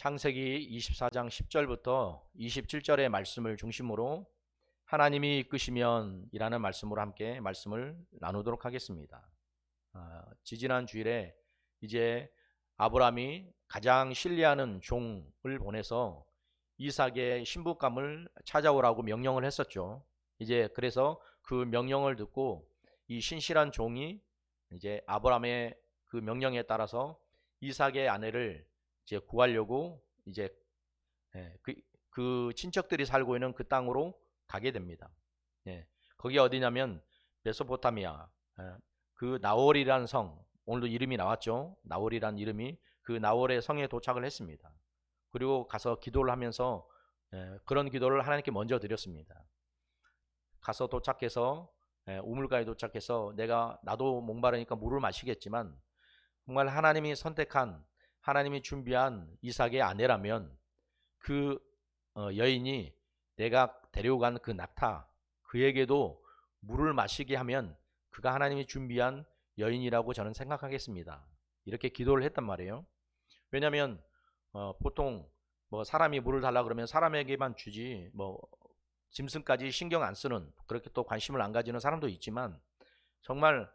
창세기 24장 10절부터 27절의 말씀을 중심으로 하나님이 이끄시면 이라는 말씀으로 함께 말씀을 나누도록 하겠습니다. 아, 지지난 주일에 이제 아브라함이 가장 신뢰하는 종을 보내서 이삭의 신부감을 찾아오라고 명령을 했었죠. 이제 그래서 그 명령을 듣고 이 신실한 종이 이제 아브라함의 그 명령에 따라서 이삭의 아내를 이제 구하려고 이제 예, 그, 그 친척들이 살고 있는 그 땅으로 가게 됩니다. 예, 거기 어디냐면 메소포타미아 예, 그 나홀이라는 성 오늘도 이름이 나왔죠. 나홀이라는 이름이 그 나홀의 성에 도착을 했습니다. 그리고 가서 기도를 하면서 예, 그런 기도를 하나님께 먼저 드렸습니다. 가서 도착해서 예, 우물가에 도착해서 내가 나도 목마르니까 물을 마시겠지만 정말 하나님이 선택한 하나님이 준비한 이삭의 아내라면 그 어, 여인이 내가 데려간 그 낙타 그에게도 물을 마시게 하면 그가 하나님이 준비한 여인이라고 저는 생각하겠습니다. 이렇게 기도를 했단 말이에요. 왜냐하면 어, 보통 뭐 사람이 물을 달라 그러면 사람에게만 주지 뭐 짐승까지 신경 안 쓰는 그렇게 또 관심을 안 가지는 사람도 있지만 정말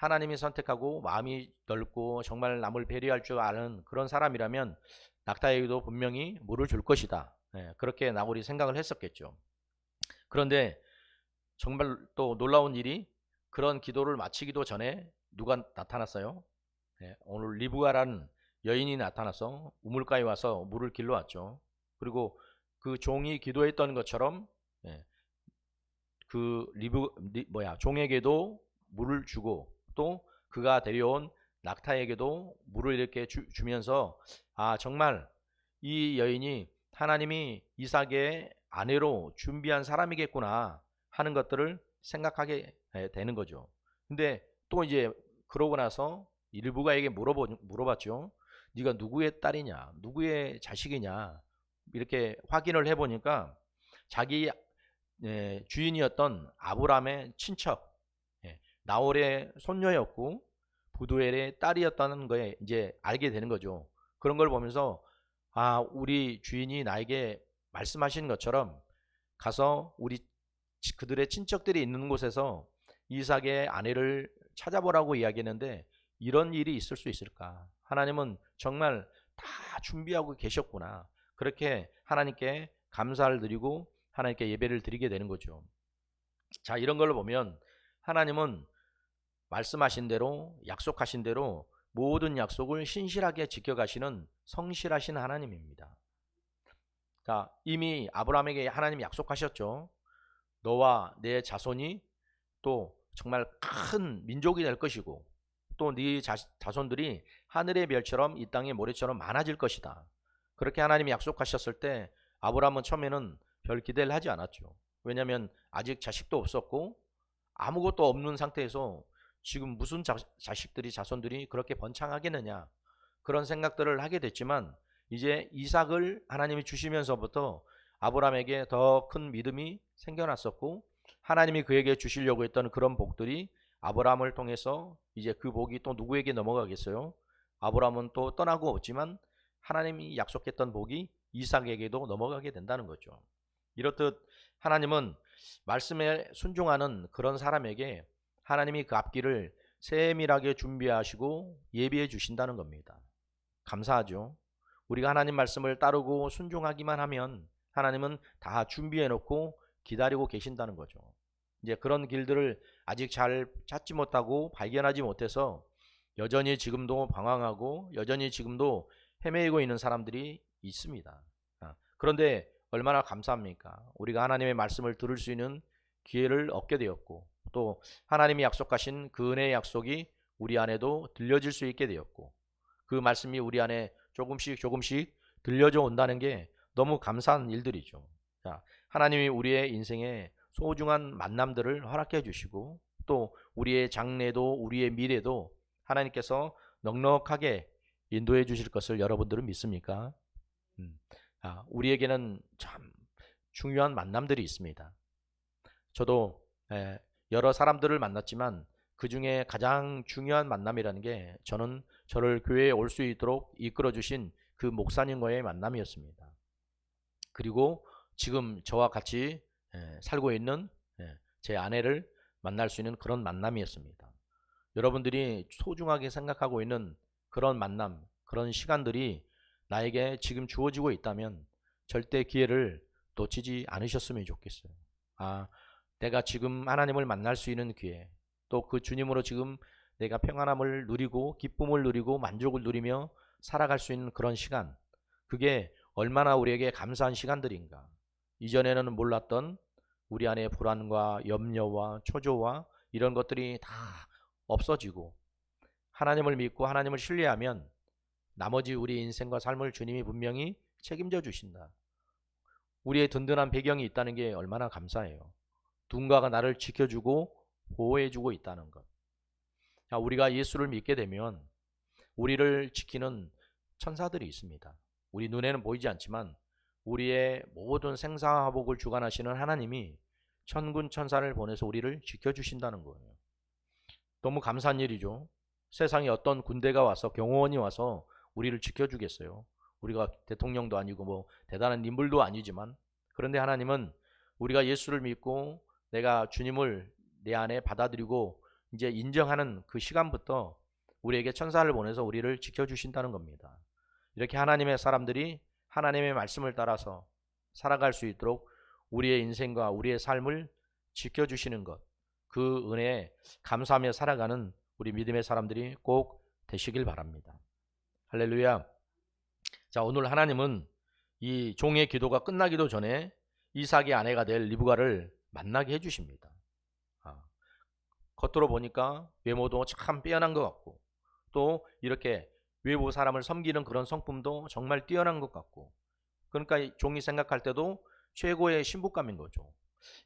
하나님이 선택하고 마음이 넓고 정말 남을 배려할 줄 아는 그런 사람이라면 낙타에게도 분명히 물을 줄 것이다. 예, 그렇게 나홀이 생각을 했었겠죠. 그런데 정말 또 놀라운 일이 그런 기도를 마치기도 전에 누가 나타났어요? 예, 오늘 리브가라는 여인이 나타나서 우물가에 와서 물을 길러왔죠. 그리고 그 종이 기도했던 것처럼 예, 그 리브 리, 뭐야 종에게도 물을 주고 또 그가 데려온 낙타에게도 물을 이렇게 주, 주면서 아 정말 이 여인이 하나님이 이삭의 아내로 준비한 사람이겠구나 하는 것들을 생각하게 되는 거죠. 근데 또 이제 그러고 나서 일부가에게 물어보, 물어봤죠. 네가 누구의 딸이냐, 누구의 자식이냐 이렇게 확인을 해보니까 자기 예, 주인이었던 아브람의 친척 예, 나홀의 손녀였고 부두엘의 딸이었다는 거에 이제 알게 되는 거죠. 그런 걸 보면서 아 우리 주인이 나에게 말씀하신 것처럼 가서 우리 그들의 친척들이 있는 곳에서 이삭의 아내를 찾아보라고 이야기했는데 이런 일이 있을 수 있을까? 하나님은 정말 다 준비하고 계셨구나. 그렇게 하나님께 감사를 드리고 하나님께 예배를 드리게 되는 거죠. 자, 이런 걸 보면 하나님은 말씀하신 대로 약속하신 대로 모든 약속을 신실하게 지켜가시는 성실하신 하나님입니다. 자, 이미 아브라함에게 하나님이 약속하셨죠. 너와 내 자손이 또 정말 큰 민족이 될 것이고 또 네 자손들이 하늘의 별처럼 이 땅의 모래처럼 많아질 것이다. 그렇게 하나님이 약속하셨을 때 아브라함은 처음에는 별 기대를 하지 않았죠. 왜냐하면 아직 자식도 없었고 아무것도 없는 상태에서 지금 무슨 자, 자식들이 자손들이 그렇게 번창하겠느냐 그런 생각들을 하게 됐지만 이제 이삭을 하나님이 주시면서부터 아브라함에게 더 큰 믿음이 생겨났었고 하나님이 그에게 주시려고 했던 그런 복들이 아브라함을 통해서 이제 그 복이 또 누구에게 넘어가겠어요? 아브라함은 또 떠나고 없지만 하나님이 약속했던 복이 이삭에게도 넘어가게 된다는 거죠. 이렇듯 하나님은 말씀에 순종하는 그런 사람에게 하나님이 그 앞길을 세밀하게 준비하시고 예비해 주신다는 겁니다. 감사하죠. 우리가 하나님 말씀을 따르고 순종하기만 하면 하나님은 다 준비해 놓고 기다리고 계신다는 거죠. 이제 그런 길들을 아직 잘 찾지 못하고 발견하지 못해서 여전히 지금도 방황하고 여전히 지금도 헤매이고 있는 사람들이 있습니다. 아, 그런데 얼마나 감사합니까? 우리가 하나님의 말씀을 들을 수 있는 기회를 얻게 되었고 또 하나님이 약속하신 그 은혜의 약속이 우리 안에도 들려질 수 있게 되었고 그 말씀이 우리 안에 조금씩 조금씩 들려져 온다는 게 너무 감사한 일들이죠. 자, 하나님이 우리의 인생에 소중한 만남들을 허락해 주시고 또 우리의 장래도 우리의 미래도 하나님께서 넉넉하게 인도해 주실 것을 여러분들은 믿습니까? 음, 아, 우리에게는 참 중요한 만남들이 있습니다. 저도 에, 여러 사람들을 만났지만 그 중에 가장 중요한 만남이라는 게 저는 저를 교회에 올 수 있도록 이끌어 주신 그 목사님과의 만남이었습니다. 그리고 지금 저와 같이 예, 살고 있는 예, 제 아내를 만날 수 있는 그런 만남이었습니다. 여러분들이 소중하게 생각하고 있는 그런 만남, 그런 시간들이 나에게 지금 주어지고 있다면 절대 기회를 놓치지 않으셨으면 좋겠어요. 아, 내가 지금 하나님을 만날 수 있는 기회, 또 그 주님으로 지금 내가 평안함을 누리고 기쁨을 누리고 만족을 누리며 살아갈 수 있는 그런 시간, 그게 얼마나 우리에게 감사한 시간들인가. 이전에는 몰랐던 우리 안에 불안과 염려와 초조와 이런 것들이 다 없어지고 하나님을 믿고 하나님을 신뢰하면 나머지 우리 인생과 삶을 주님이 분명히 책임져 주신다. 우리의 든든한 배경이 있다는 게 얼마나 감사해요. 누군가가 나를 지켜주고 보호해주고 있다는 것. 우리가 예수를 믿게 되면 우리를 지키는 천사들이 있습니다. 우리 눈에는 보이지 않지만 우리의 모든 생사화복을 주관하시는 하나님이 천군 천사를 보내서 우리를 지켜주신다는 거예요. 너무 감사한 일이죠. 세상에 어떤 군대가 와서 경호원이 와서 우리를 지켜주겠어요. 우리가 대통령도 아니고 뭐 대단한 인물도 아니지만 그런데 하나님은 우리가 예수를 믿고 내가 주님을 내 안에 받아들이고 이제 인정하는 그 시간부터 우리에게 천사를 보내서 우리를 지켜주신다는 겁니다. 이렇게 하나님의 사람들이 하나님의 말씀을 따라서 살아갈 수 있도록 우리의 인생과 우리의 삶을 지켜주시는 것, 그 은혜에 감사하며 살아가는 우리 믿음의 사람들이 꼭 되시길 바랍니다. 할렐루야. 자, 오늘 하나님은 이 종의 기도가 끝나기도 전에 이삭의 아내가 될 리브가를 만나게 해주십니다. 아, 겉으로 보니까 외모도 참 빼어난 것 같고 또 이렇게 외부 사람을 섬기는 그런 성품도 정말 뛰어난 것 같고 그러니까 종이 생각할 때도 최고의 신부감인 거죠.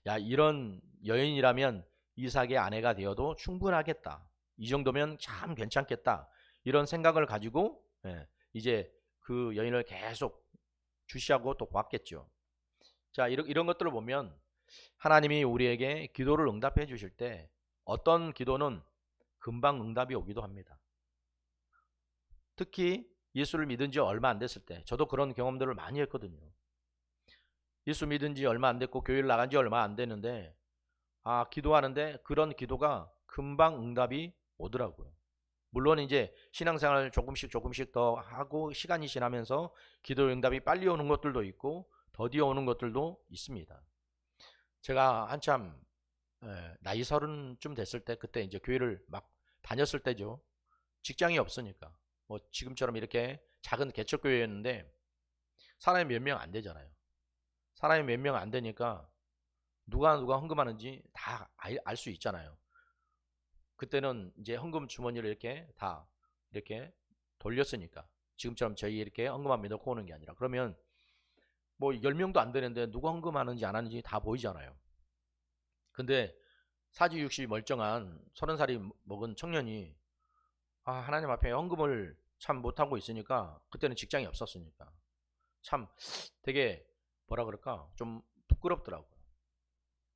야 이런 여인이라면 이삭의 아내가 되어도 충분하겠다. 이 정도면 참 괜찮겠다. 이런 생각을 가지고 예, 이제 그 여인을 계속 주시하고 또 봤겠죠. 자 이런, 이런 것들을 보면 하나님이 우리에게 기도를 응답해 주실 때 어떤 기도는 금방 응답이 오기도 합니다. 특히 예수를 믿은 지 얼마 안 됐을 때 저도 그런 경험들을 많이 했거든요. 예수 믿은 지 얼마 안 됐고 교회를 나간 지 얼마 안 됐는데 아 기도하는데 그런 기도가 금방 응답이 오더라고요. 물론 이제 신앙생활을 조금씩 조금씩 더 하고 시간이 지나면서 기도 응답이 빨리 오는 것들도 있고 더디어 오는 것들도 있습니다. 제가 한참 나이 서른쯤 됐을 때 그때 이제 교회를 막 다녔을 때죠. 직장이 없으니까 뭐 지금처럼 이렇게 작은 개척교회였는데 사람이 몇 명 안 되잖아요. 사람이 몇 명 안 되니까 누가 누가 헌금하는지 다 알 수 있잖아요. 그때는 이제 헌금 주머니를 이렇게 다 이렇게 돌렸으니까 지금처럼 저희 이렇게 헌금함 넣고 오는 게 아니라 그러면 뭐 10명도 안 되는데 누가 헌금하는지 안 하는지 다 보이잖아요. 근데 사지육시 멀쩡한 30살이 먹은 청년이 아, 하나님 앞에 헌금을 참 못하고 있으니까 그때는 직장이 없었으니까 참 되게 뭐라 그럴까 좀 부끄럽더라고요.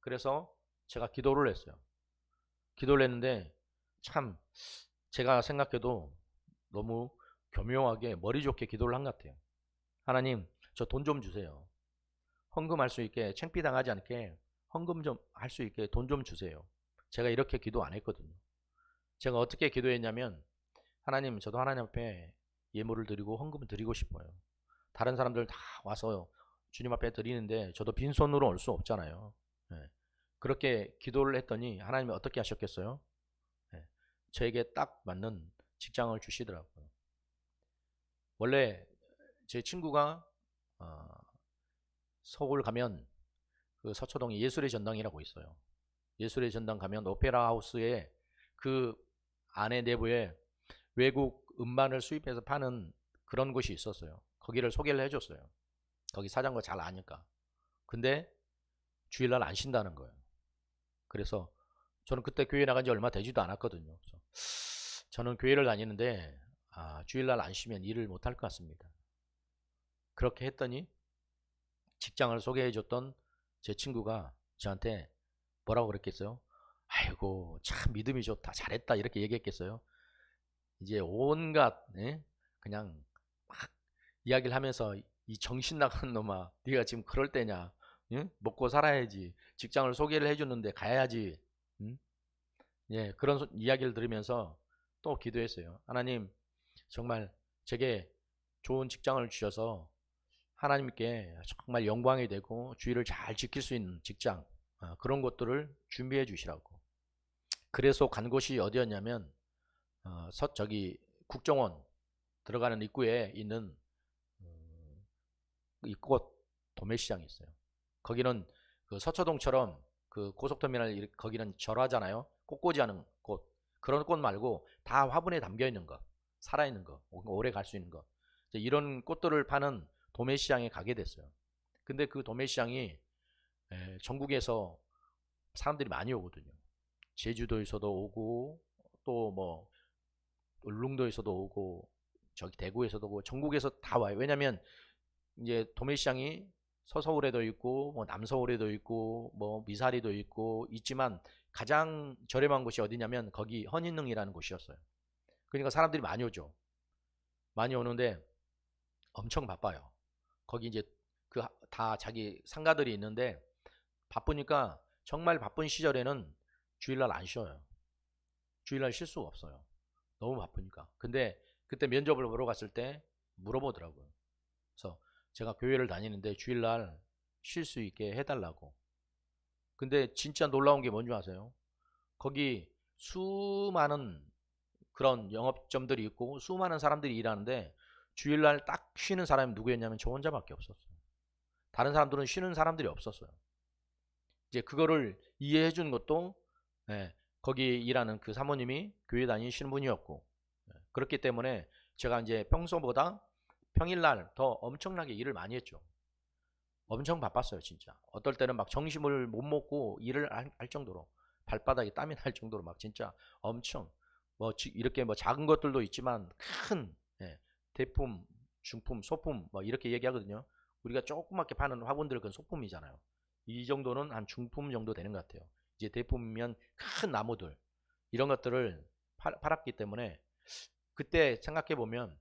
그래서 제가 기도를 했어요. 기도를 했는데 참 제가 생각해도 너무 교묘하게 머리 좋게 기도를 한 것 같아요. 하나님 저 돈 좀 주세요. 헌금할 수 있게 챙피당하지 않게 헌금 좀 할 수 있게 돈 좀 주세요. 제가 이렇게 기도 안 했거든요. 제가 어떻게 기도했냐면 하나님 저도 하나님 앞에 예물을 드리고 헌금을 드리고 싶어요. 다른 사람들 다 와서 주님 앞에 드리는데 저도 빈손으로 올 수 없잖아요. 네. 그렇게 기도를 했더니 하나님이 어떻게 하셨겠어요? 네. 저에게 딱 맞는 직장을 주시더라고요. 원래 제 친구가 어, 서울 가면 그 서초동에 예술의 전당이라고 있어요. 예술의 전당 가면 오페라 하우스에 그 안에 내부에 외국 음반을 수입해서 파는 그런 곳이 있었어요. 거기를 소개를 해줬어요. 거기 사장과 잘 아니까. 근데 주일날 안 쉰다는 거예요. 그래서 저는 그때 교회 나간 지 얼마 되지도 않았거든요. 저는 교회를 다니는데 아, 주일날 안 쉬면 일을 못 할 것 같습니다. 그렇게 했더니 직장을 소개해 줬던 제 친구가 저한테 뭐라고 그랬겠어요? 아이고 참 믿음이 좋다 잘했다 이렇게 얘기했겠어요? 이제 온갖 네? 그냥 막 이야기를 하면서 이 정신 나간 놈아, 네가 지금 그럴 때냐? 응? 먹고 살아야지. 직장을 소개를 해주는데 가야지. 응? 예, 그런 소- 이야기를 들으면서 또 기도했어요. 하나님, 정말 제게 좋은 직장을 주셔서 하나님께 정말 영광이 되고 주의를 잘 지킬 수 있는 직장 아, 그런 것들을 준비해 주시라고. 그래서 간 곳이 어디였냐면 어, 서 저기 국정원 들어가는 입구에 있는 음, 이곳 도매시장이 있어요. 거기는 그 서초동처럼 그 고속터미널 이- 거기는 절하잖아요. 꽃꽂이 하는 곳 그런 꽃 말고 다 화분에 담겨 있는 거, 살아 있는 거, 오- 오래 갈 수 있는 거 이런 꽃들을 파는 도매 시장에 가게 됐어요. 근데 그 도매 시장이 에, 전국에서 사람들이 많이 오거든요. 제주도에서도 오고 또 뭐 울릉도에서도 오고 저기 대구에서도 오고 전국에서 다 와요. 왜냐면 이제 도매 시장이 서서울에도 있고 뭐 남서울에도 있고 뭐 미사리도 있고 있지만 가장 저렴한 곳이 어디냐면 거기 헌인릉이라는 곳이었어요. 그러니까 사람들이 많이 오죠. 많이 오는데 엄청 바빠요. 거기 이제 그 다 자기 상가들이 있는데 바쁘니까 정말 바쁜 시절에는 주일날 안 쉬어요. 주일날 쉴 수가 없어요. 너무 바쁘니까. 근데 그때 면접을 보러 갔을 때 물어보더라고요. 그래서 제가 교회를 다니는데 주일날 쉴 수 있게 해달라고. 근데 진짜 놀라운 게 뭔지 아세요? 거기 수많은 그런 영업점들이 있고 수많은 사람들이 일하는데 주일날 딱 쉬는 사람이 누구였냐면 저 혼자밖에 없었어요. 다른 사람들은 쉬는 사람들이 없었어요. 이제 그거를 이해해 준 것도 예, 거기 일하는 그 사모님이 교회 다니시는 분이었고 예, 그렇기 때문에 제가 이제 평소보다 평일날 더 엄청나게 일을 많이 했죠. 엄청 바빴어요, 진짜. 어떨 때는 막 정신을 못 먹고 일을 할, 할 정도로 발바닥에 땀이 날 정도로 막 진짜 엄청 뭐 지- 이렇게 뭐 작은 것들도 있지만 큰 예, 대품, 중품, 소품 뭐 이렇게 얘기하거든요. 우리가 조그맣게 파는 화분들 그건 소품이잖아요. 이 정도는 한 중품 정도 되는 것 같아요. 이제 대품이면 큰 나무들 이런 것들을 팔, 팔았기 때문에 그때 생각해 보면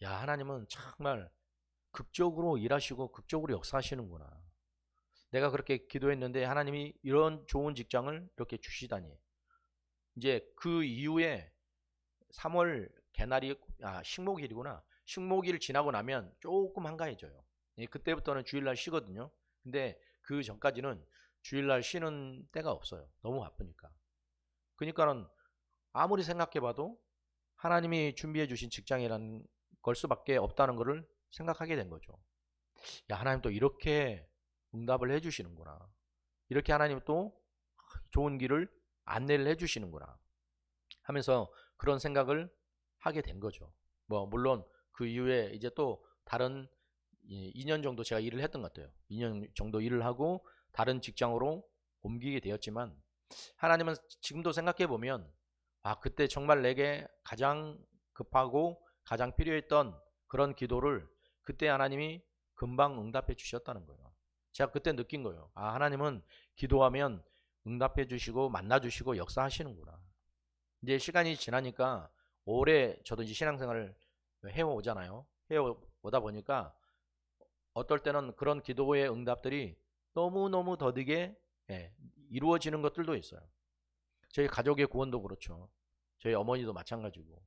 야 하나님은 정말 극적으로 일하시고 극적으로 역사하시는구나. 내가 그렇게 기도했는데 하나님이 이런 좋은 직장을 이렇게 주시다니. 이제 그 이후에 3월 개나리 아 식목일이구나. 식목일 지나고 나면 조금 한가해져요. 예, 그때부터는 주일날 쉬거든요. 근데 그 전까지는 주일날 쉬는 때가 없어요. 너무 바쁘니까. 그러니까는 아무리 생각해봐도 하나님이 준비해 주신 직장이라는 걸 수밖에 없다는 것을 생각하게 된 거죠. 야, 하나님 또 이렇게 응답을 해 주시는구나. 이렇게 하나님 또 좋은 길을 안내를 해 주시는구나. 하면서 그런 생각을 하게 된 거죠. 뭐 물론 그 이후에 이제 또 다른 2년 정도 제가 일을 했던 것 같아요. 2년 정도 일을 하고 다른 직장으로 옮기게 되었지만 하나님은 지금도 생각해 보면 아 그때 정말 내게 가장 급하고 가장 필요했던 그런 기도를 그때 하나님이 금방 응답해 주셨다는 거예요. 제가 그때 느낀 거예요. 아 하나님은 기도하면 응답해 주시고 만나 주시고 역사하시는구나. 이제 시간이 지나니까 오래 저도 이제 신앙생활을 해오잖아요. 해오다 보니까 어떨 때는 그런 기도의 응답들이 너무너무 더디게 예, 이루어지는 것들도 있어요. 저희 가족의 구원도 그렇죠. 저희 어머니도 마찬가지고.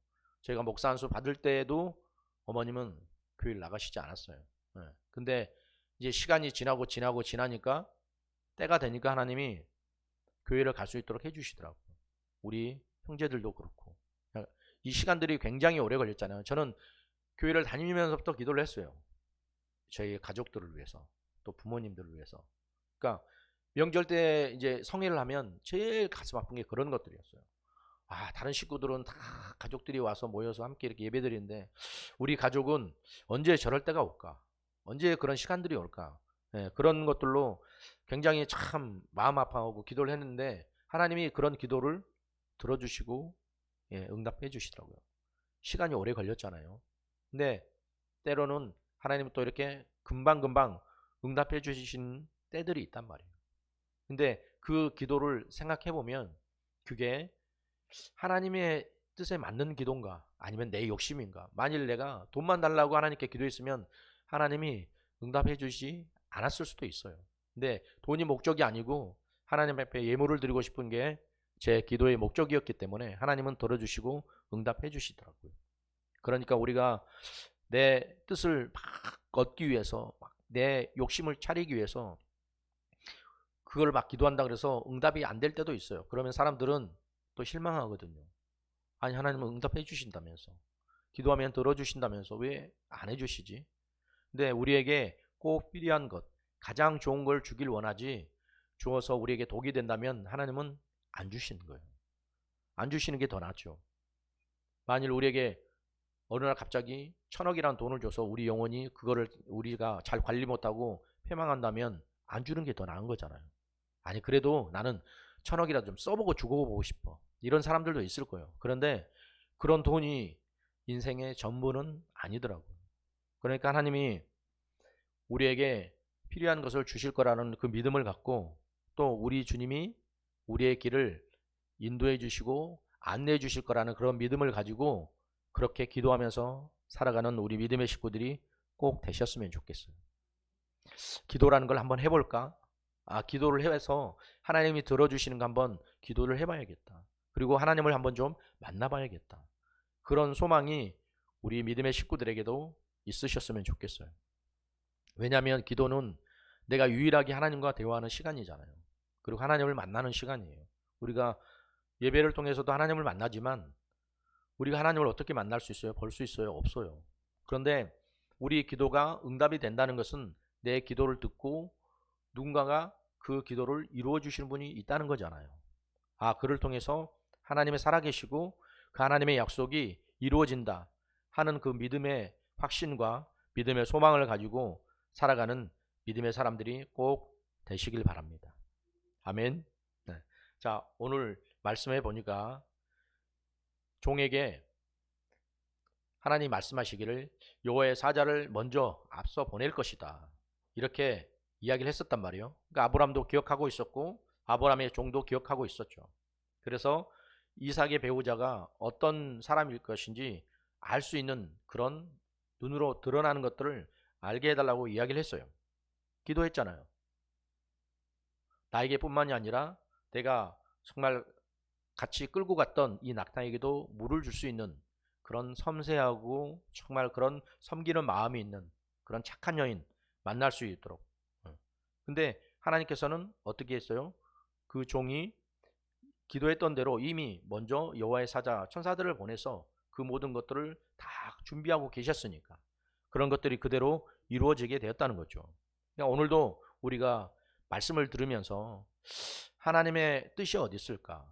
저희가 목사 안수 받을 때에도 어머님은 교회를 나가시지 않았어요. 예. 근데 이제 시간이 지나고 지나고 지나니까 때가 되니까 하나님이 교회를 갈 수 있도록 해주시더라고요. 우리 형제들도 그렇고. 이 시간들이 굉장히 오래 걸렸잖아요. 저는 교회를 다니면서부터 기도를 했어요. 저희 가족들을 위해서, 또 부모님들을 위해서. 그러니까 명절 때 이제 성회를 하면 제일 가슴 아픈 게 그런 것들이었어요. 아, 다른 식구들은 다 가족들이 와서 모여서 함께 이렇게 예배 드리는데 우리 가족은 언제 저럴 때가 올까? 언제 그런 시간들이 올까? 예, 그런 것들로 굉장히 참 마음 아파하고 기도를 했는데 하나님이 그런 기도를 들어주시고 예, 응답해 주시더라고요. 시간이 오래 걸렸잖아요. 근데 때로는 하나님은 또 이렇게 금방금방 응답해 주신 때들이 있단 말이에요. 근데 그 기도를 생각해 보면 그게 하나님의 뜻에 맞는 기도인가? 아니면 내 욕심인가? 만일 내가 돈만 달라고 하나님께 기도했으면 하나님이 응답해 주지 않았을 수도 있어요. 근데 돈이 목적이 아니고 하나님 앞에 예물을 드리고 싶은 게 제 기도의 목적이었기 때문에 하나님은 들어주시고 응답해 주시더라고요. 그러니까 우리가 내 뜻을 막 얻기 위해서 막 내 욕심을 차리기 위해서 그걸 막 기도한다 그래서 응답이 안 될 때도 있어요. 그러면 사람들은 또 실망하거든요. 아니 하나님은 응답해 주신다면서 기도하면 들어주신다면서 왜 안 해주시지? 근데 우리에게 꼭 필요한 것 가장 좋은 걸 주길 원하지 주어서 우리에게 독이 된다면 하나님은 안 주시는 거예요. 안 주시는 게 더 낫죠. 만일 우리에게 어느 날 갑자기 천억이라는 돈을 줘서 우리 영혼이 그거를 우리가 잘 관리 못하고 패망한다면 안 주는 게 더 나은 거잖아요. 아니 그래도 나는 천억이라도 좀 써보고 죽어보고 싶어. 이런 사람들도 있을 거예요. 그런데 그런 돈이 인생의 전부는 아니더라고요. 그러니까 하나님이 우리에게 필요한 것을 주실 거라는 그 믿음을 갖고 또 우리 주님이 우리의 길을 인도해 주시고 안내해 주실 거라는 그런 믿음을 가지고 그렇게 기도하면서 살아가는 우리 믿음의 식구들이 꼭 되셨으면 좋겠어요. 기도라는 걸 한번 해볼까? 아, 기도를 해서 하나님이 들어주시는 거 한번 기도를 해봐야겠다. 그리고 하나님을 한번 좀 만나봐야겠다. 그런 소망이 우리 믿음의 식구들에게도 있으셨으면 좋겠어요. 왜냐하면 기도는 내가 유일하게 하나님과 대화하는 시간이잖아요. 그리고 하나님을 만나는 시간이에요. 우리가 예배를 통해서도 하나님을 만나지만 우리가 하나님을 어떻게 만날 수 있어요? 볼 수 있어요? 없어요. 그런데 우리 기도가 응답이 된다는 것은 내 기도를 듣고 누군가가 그 기도를 이루어 주시는 분이 있다는 거잖아요. 아, 그를 통해서 하나님의 살아계시고 그 하나님의 약속이 이루어진다 하는 그 믿음의 확신과 믿음의 소망을 가지고 살아가는 믿음의 사람들이 꼭 되시길 바랍니다. 아멘. 네. 자, 오늘 말씀해 보니까 종에게 하나님 말씀하시기를 여호와의 사자를 먼저 앞서 보낼 것이다. 이렇게 이야기를 했었단 말이에요. 그러니까 아브람도 기억하고 있었고 아브람의 종도 기억하고 있었죠. 그래서 이삭의 배우자가 어떤 사람일 것인지 알 수 있는 그런 눈으로 드러나는 것들을 알게 해달라고 이야기를 했어요. 기도했잖아요. 나에게뿐만이 아니라 내가 정말 같이 끌고 갔던 이 낙타에게도 물을 줄 수 있는 그런 섬세하고 정말 그런 섬기는 마음이 있는 그런 착한 여인 만날 수 있도록. 근데 하나님께서는 어떻게 했어요? 그 종이 기도했던 대로 이미 먼저 여호와의 사자 천사들을 보내서 그 모든 것들을 다 준비하고 계셨으니까 그런 것들이 그대로 이루어지게 되었다는 거죠. 그러니까 오늘도 우리가 말씀을 들으면서 하나님의 뜻이 어디 있을까?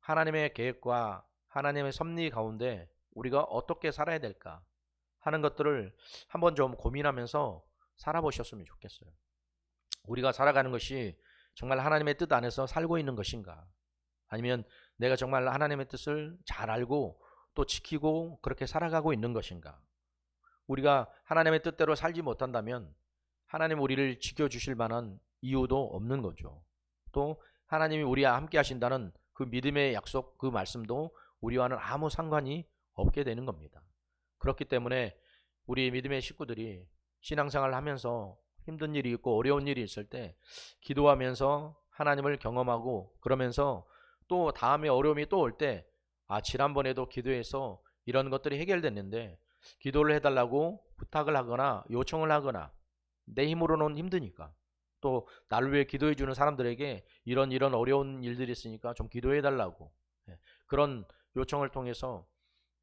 하나님의 계획과 하나님의 섭리 가운데 우리가 어떻게 살아야 될까 하는 것들을 한번 좀 고민하면서 살아보셨으면 좋겠어요. 우리가 살아가는 것이 정말 하나님의 뜻 안에서 살고 있는 것인가? 아니면 내가 정말 하나님의 뜻을 잘 알고 또 지키고 그렇게 살아가고 있는 것인가? 우리가 하나님의 뜻대로 살지 못한다면 하나님 우리를 지켜주실 만한 이유도 없는 거죠. 또 하나님이 우리와 함께 하신다는 그 믿음의 약속, 그 말씀도 우리와는 아무 상관이 없게 되는 겁니다. 그렇기 때문에 우리 믿음의 식구들이 신앙생활을 하면서 힘든 일이 있고 어려운 일이 있을 때 기도하면서 하나님을 경험하고 그러면서 또 다음에 어려움이 또 올 때 아, 지난번에도 기도해서 이런 것들이 해결됐는데 기도를 해달라고 부탁을 하거나 요청을 하거나 내 힘으로는 힘드니까 또 나를 위해 기도해 주는 사람들에게 이런 이런 어려운 일들이 있으니까 좀 기도해 달라고 예, 그런 요청을 통해서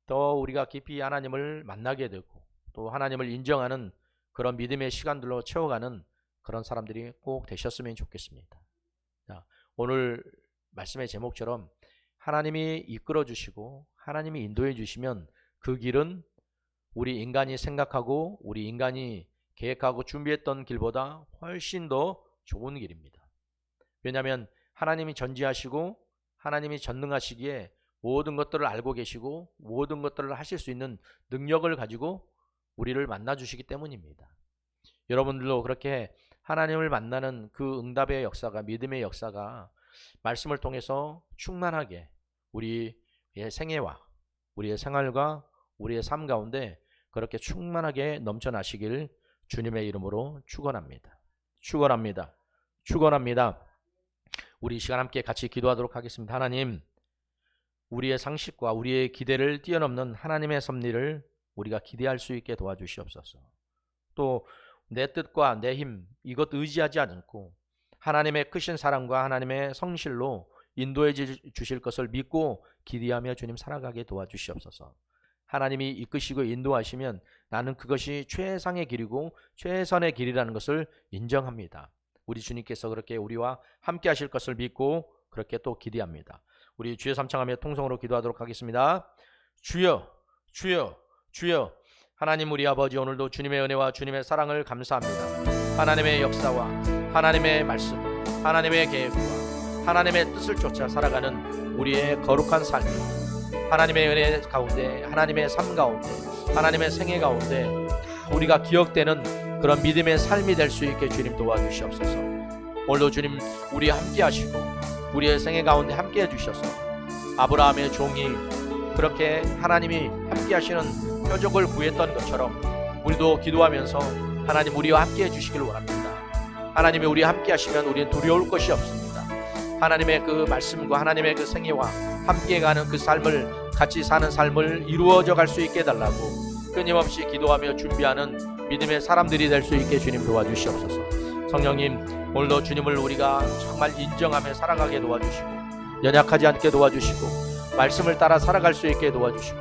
더 우리가 깊이 하나님을 만나게 되고 또 하나님을 인정하는 그런 믿음의 시간들로 채워가는 그런 사람들이 꼭 되셨으면 좋겠습니다. 자, 오늘 말씀의 제목처럼 하나님이 이끌어 주시고 하나님이 인도해 주시면 그 길은 우리 인간이 생각하고 우리 인간이 계획하고 준비했던 길보다 훨씬 더 좋은 길입니다. 왜냐하면 하나님이 전지하시고 하나님이 전능하시기에 모든 것들을 알고 계시고 모든 것들을 하실 수 있는 능력을 가지고 우리를 만나 주시기 때문입니다. 여러분들도 그렇게 하나님을 만나는 그 응답의 역사가 믿음의 역사가 말씀을 통해서 충만하게 우리 생애와 우리의 생활과 우리의 삶 가운데 그렇게 충만하게 넘쳐나시길 주님의 이름으로 축원합니다. 축원합니다. 축원합니다. 우리 이 시간 함께 같이 기도하도록 하겠습니다. 하나님, 우리의 상식과 우리의 기대를 뛰어넘는 하나님의 섭리를 우리가 기대할 수 있게 도와주시옵소서. 또 내 뜻과 내 힘 이것 의지하지 않고 하나님의 크신 사랑과 하나님의 성실로 인도해 주실 것을 믿고 기대하며 주님 살아가게 도와주시옵소서. 하나님이 이끄시고 인도하시면 나는 그것이 최상의 길이고 최선의 길이라는 것을 인정합니다. 우리 주님께서 그렇게 우리와 함께 하실 것을 믿고 그렇게 또 기대합니다. 우리 주여 삼창하며 통성으로 기도하도록 하겠습니다. 주여, 주여, 주여. 하나님 우리 아버지 오늘도 주님의 은혜와 주님의 사랑을 감사합니다. 하나님의 역사와 하나님의 말씀, 하나님의 계획과 하나님의 뜻을 쫓아 살아가는 우리의 거룩한 삶이 하나님의 은혜 가운데, 하나님의 삶 가운데, 하나님의 생애 가운데 우리가 기억되는 그런 믿음의 삶이 될 수 있게 주님 도와주시옵소서. 오늘도 주님 우리 함께 하시고 우리의 생애 가운데 함께 해주셔서 아브라함의 종이 그렇게 하나님이 함께 하시는 표적을 구했던 것처럼 우리도 기도하면서 하나님 우리와 함께 해주시길 원합니다. 하나님이 우리와 함께 하시면 우리는 두려울 것이 없습니다. 하나님의 그 말씀과 하나님의 그 생애와 함께 가는 그 삶을 같이 사는 삶을 이루어져 갈 수 있게 달라고 끊임없이 기도하며 준비하는 믿음의 사람들이 될 수 있게 주님 도와주시옵소서. 성령님 오늘도 주님을 우리가 정말 인정하며 살아가게 도와주시고 연약하지 않게 도와주시고 말씀을 따라 살아갈 수 있게 도와주시고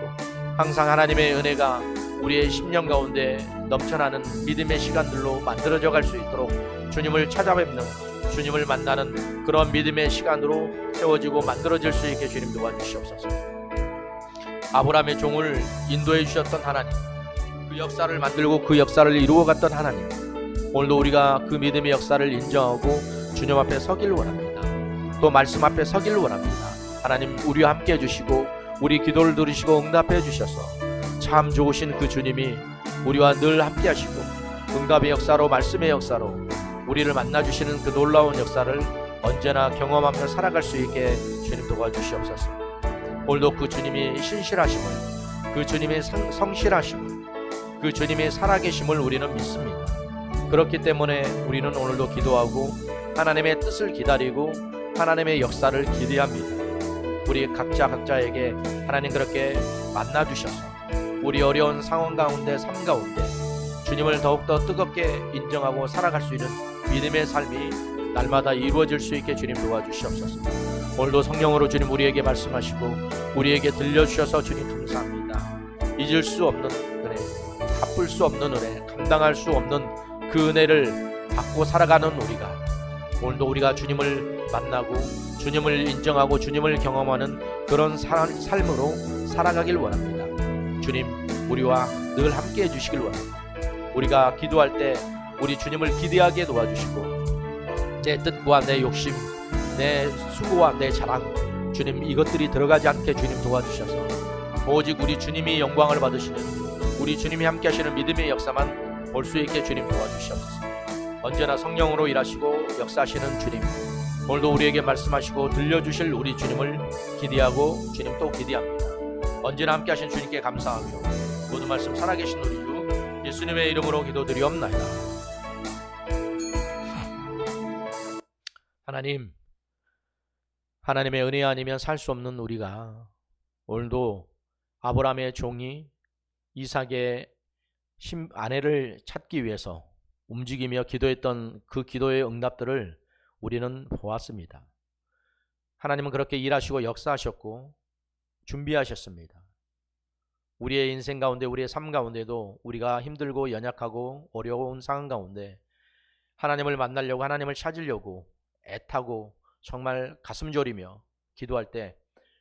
항상 하나님의 은혜가 우리의 심령 가운데 넘쳐나는 믿음의 시간들로 만들어져 갈 수 있도록 주님을 찾아뵙는 주님을 만나는 그런 믿음의 시간으로 세워지고 만들어질 수 있게 주님 도와주시옵소서. 아브라함의 종을 인도해 주셨던 하나님, 그 역사를 만들고 그 역사를 이루어 갔던 하나님, 오늘도 우리가 그 믿음의 역사를 인정하고 주님 앞에 서길 원합니다. 또 말씀 앞에 서길 원합니다. 하나님 우리와 함께 해주시고 우리 기도를 들으시고 응답해 주셔서 참 좋으신 그 주님이 우리와 늘 함께 하시고 응답의 역사로 말씀의 역사로 우리를 만나 주시는 그 놀라운 역사를 언제나 경험하며 살아갈 수 있게 주님 도와주시옵소서. 오늘도 그 주님이 신실하심을 그 주님의 성실하심을 그 주님의 살아계심을 우리는 믿습니다. 그렇기 때문에 우리는 오늘도 기도하고 하나님의 뜻을 기다리고 하나님의 역사를 기대합니다. 우리 각자 각자에게 하나님 그렇게 만나 주셔서 우리 어려운 상황 가운데 삶 가운데 주님을 더욱더 뜨겁게 인정하고 살아갈 수 있는 믿음의 삶이 날마다 이루어질 수 있게 주님 도와주시옵소서. 오늘도 성령으로 주님 우리에게 말씀하시고 우리에게 들려주셔서 주님 감사합니다. 잊을 수 없는 은혜, 갚을 수 없는 은혜, 감당할 수 없는 그 은혜를 받고 살아가는 우리가 오늘도 우리가 주님을 만나고 주님을 인정하고 주님을 경험하는 그런 삶으로 살아가길 원합니다. 주님, 우리와 늘 함께 해주시길 원합니다. 우리가 기도할 때 우리 주님을 기대하게 도와주시고 내 뜻과 내 욕심, 내 수고와 내 자랑, 주님 이것들이 들어가지 않게 주님 도와주셔서 오직 우리 주님이 영광을 받으시는 우리 주님이 함께 하시는 믿음의 역사만 볼 수 있게 주님 도와주시옵소서. 언제나 성령으로 일하시고 역사하시는 주님 오늘도 우리에게 말씀하시고 들려주실 우리 주님을 기대하고 주님 또 기대합니다. 언제나 함께 하신 주님께 감사하며 모든 말씀 살아계신 우리 주 예수님의 이름으로 기도드리옵나이다. 하나님 하나님의 은혜 아니면 살 수 없는 우리가 오늘도 아브라함의 종이 이삭의 아내를 찾기 위해서 움직이며 기도했던 그 기도의 응답들을 우리는 보았습니다. 하나님은 그렇게 일하시고 역사하셨고 준비하셨습니다. 우리의 인생 가운데 우리의 삶 가운데도 우리가 힘들고 연약하고 어려운 상황 가운데 하나님을 만나려고 하나님을 찾으려고 애타고 정말 가슴 졸이며 기도할 때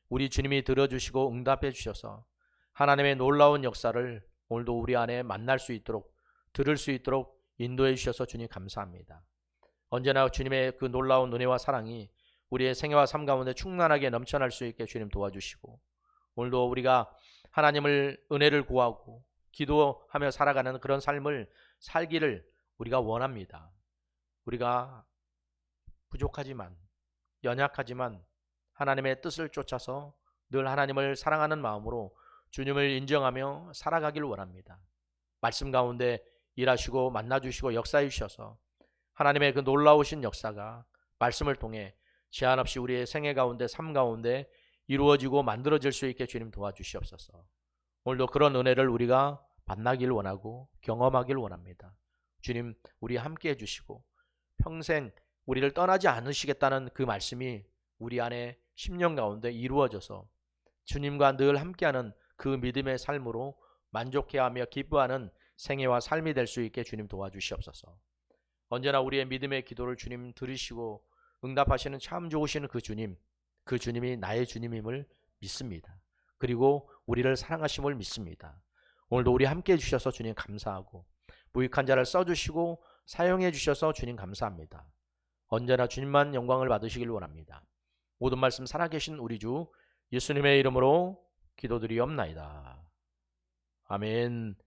우리 주님이 들어주시고 응답해 주셔서 하나님의 놀라운 역사를 오늘도 우리 안에 만날 수 있도록 들을 수 있도록 인도해 주셔서 주님 감사합니다. 언제나 주님의 그 놀라운 은혜와 사랑이 우리의 생애와 삶 가운데 충만하게 넘쳐날 수 있게 주님 도와주시고 오늘도 우리가 하나님을 은혜를 구하고 기도하며 살아가는 그런 삶을 살기를 우리가 원합니다. 우리가 부족하지만 연약하지만 하나님의 뜻을 쫓아서 늘 하나님을 사랑하는 마음으로 주님을 인정하며 살아가길 원합니다. 말씀 가운데 일하시고 만나주시고 역사해 주셔서 하나님의 그 놀라우신 역사가 말씀을 통해 제한 없이 우리의 생애 가운데 삶 가운데 이루어지고 만들어질 수 있게 주님 도와주시옵소서. 오늘도 그런 은혜를 우리가 만나길 원하고 경험하길 원합니다. 주님 우리 함께 해주시고 평생 우리를 떠나지 않으시겠다는 그 말씀이 우리 안에 10년 가운데 이루어져서 주님과 늘 함께하는 그 믿음의 삶으로 만족해하며 기뻐하는 생애와 삶이 될 수 있게 주님 도와주시옵소서. 언제나 우리의 믿음의 기도를 주님 들으시고 응답하시는 참 좋으신 그 주님, 그 주님이 나의 주님임을 믿습니다. 그리고 우리를 사랑하심을 믿습니다. 오늘도 우리 함께 해주셔서 주님 감사하고 무익한 자를 써주시고 사용해 주셔서 주님 감사합니다. 언제나 주님만 영광을 받으시길 원합니다. 모든 말씀 살아계신 우리 주 예수님의 이름으로 기도드리옵나이다. 아멘.